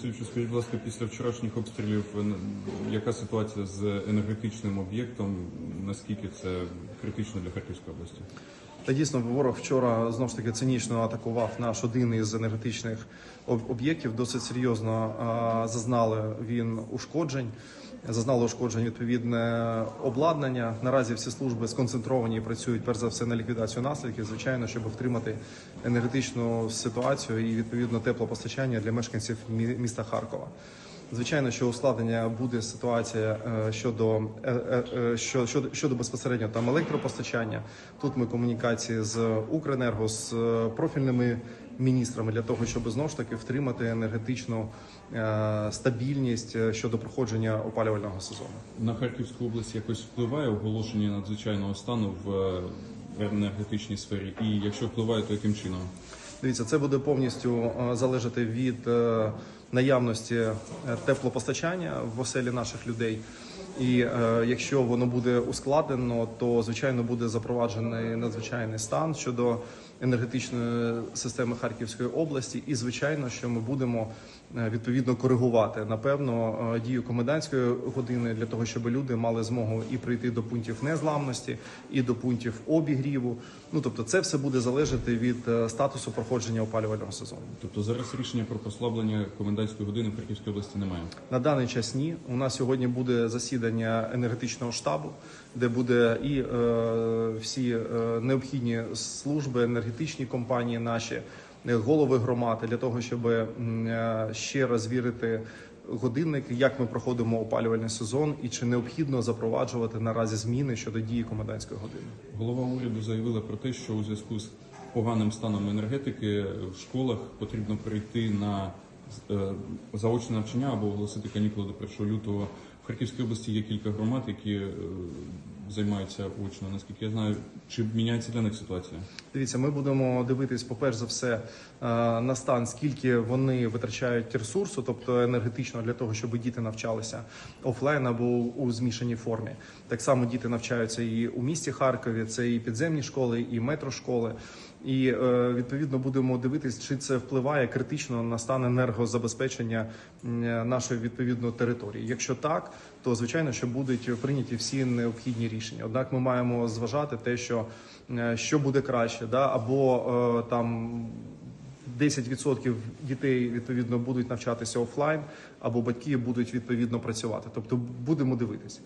Скажіть, будь ласка, після вчорашніх обстрілів яка ситуація з енергетичним об'єктом? Наскільки це критично для Харківської області? Та дійсно ворог вчора знову ж таки цинічно атакував наш один із енергетичних об'єктів. Досить серйозно а, зазнали він ушкоджень. Зазнало ушкоджень відповідне обладнання. Наразі всі служби сконцентровані і працюють перш за все на ліквідацію наслідків. Звичайно, щоб втримати енергетичну ситуацію і відповідно теплопостачання для мешканців мі- міста Харкова. Звичайно, що ускладнення буде ситуація е, щодо е, е, що- щодо щодо безпосередньо там електропостачання. Тут ми комунікації з Укренерго з профільними міністрами для того, щоб знову ж таки втримати енергетичну стабільність щодо проходження опалювального сезону. На Харківську область якось впливає оголошення надзвичайного стану в енергетичній сфері? І якщо впливає, то яким чином? Дивіться, це буде повністю е, залежати від е, наявності е, теплопостачання в оселі наших людей. І якщо воно буде ускладнено, то звичайно буде запроваджений надзвичайний стан щодо енергетичної системи Харківської області. І звичайно, що ми будемо е, відповідно коригувати напевно е, дію комендантської години для того, щоб люди мали змогу і прийти до пунктів незламності, і до пунктів обігріву. Ну тобто, це все буде залежати від е, статусу проходження опалювального сезону. Тобто зараз рішення про послаблення комендантської години в Харківській області немає. На даний час ні. У нас сьогодні буде засідання енергетичного штабу, де буде і е, всі необхідні служби, енергетичні компанії наші, е, голови громад для того, щоб е, ще раз вірити годинник, як ми проходимо опалювальний сезон, і чи необхідно запроваджувати наразі зміни щодо дії комендантської години. Голова уряду заявила про те, що у зв'язку з поганим станом енергетики в школах потрібно перейти на е, заочне навчання або оголосити канікули до 1 лютого. В Харківській області є кілька громад, які е, займаються очно. Наскільки я знаю, чи міняється для них ситуація? Дивіться, ми будемо дивитись, по-перше за все, е, на стан, скільки вони витрачають ресурсу, тобто енергетично, для того, щоб діти навчалися офлайн або у змішаній формі. Так само діти навчаються і у місті Харкові, це і підземні школи, і метрошколи. І е, відповідно будемо дивитись, чи це впливає критично на стан енергозабезпечення нашої відповідно території. Якщо так, то звичайно, що будуть прийняті всі необхідні рішення. Однак ми маємо зважати те, що е, що буде краще, да або е, там. 10% дітей відповідно будуть навчатися офлайн, або батьки будуть відповідно працювати. Тобто будемо дивитися.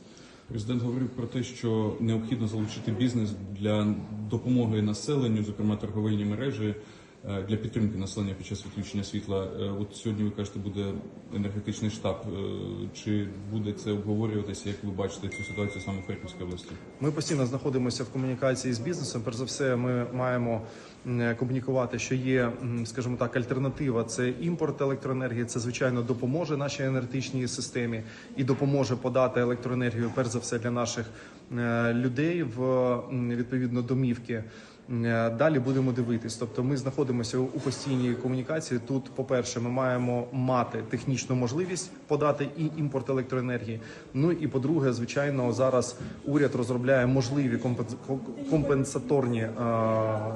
Президент говорив про те, що необхідно залучити бізнес для допомоги населенню, зокрема торговельні мережі, для підтримки населення під час відключення світла. Е, От сьогодні ви кажете, буде енергетичний штаб. Е, Чи буде це обговорюватися? Як ви бачите цю ситуацію саме в Харківській області? Ми постійно знаходимося в комунікації з бізнесом. Перш за все, ми маємо комунікувати, що є, скажімо так, альтернатива. Це імпорт електроенергії. Це звичайно допоможе нашій енергетичній системі і допоможе подати електроенергію, перш за все, для наших е, людей в відповідно домівки. Е, Далі будемо дивитись. Тобто, ми знаходимося у постійній комунікації. Тут, по-перше, ми маємо мати технічну можливість подати і імпорт електроенергії. Ну і по-друге, звичайно, зараз уряд розробляє можливі компенс- компенсаторні, е,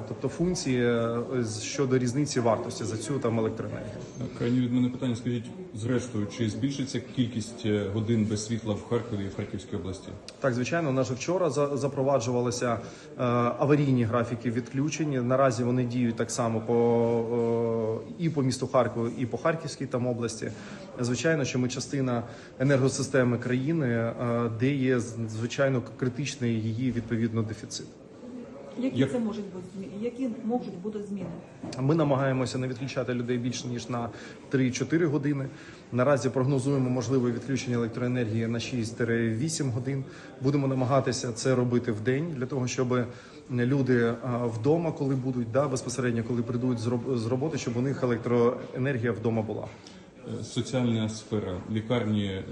тобто функції е, щодо різниці вартості за цю там електроенергію. Крайні від мене питання. Скажіть, зрештою, чи збільшиться кількість е, годин без світла в Харкові і в Харківській області? Так, звичайно, у нас же вчора за- запроваджувалися е, аварійні графіки відключень. Наразі вони діють так само по е, і по місту Харкову, і по Харківській там області. Звичайно, що ми частина енергосистеми країни, е, де є звичайно критичний її відповідно дефіцит. Які Як- це можуть бути зміни? Які можуть бути зміни? Ми намагаємося не відключати людей більше ніж на 3-4 години. Наразі прогнозуємо можливе відключення електроенергії на 6-8 годин. Будемо намагатися це робити в день для того, щоб люди вдома, коли будуть, да, безпосередньо, коли прийдуть з роботи, щоб у них електроенергія вдома була. Соціальна сфера, лікарні, е,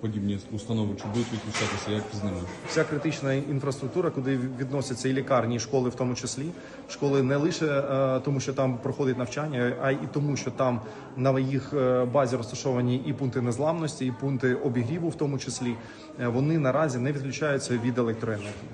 подібні установи, чи будуть відключатися, як з ними? Вся критична інфраструктура, куди відносяться і лікарні, і школи, в тому числі школи не лише е, тому, що там проходить навчання, а й тому, що там на їх е, базі розташовані і пункти незламності, і пункти обігріву, в тому числі вони наразі не відключаються від електроенергії.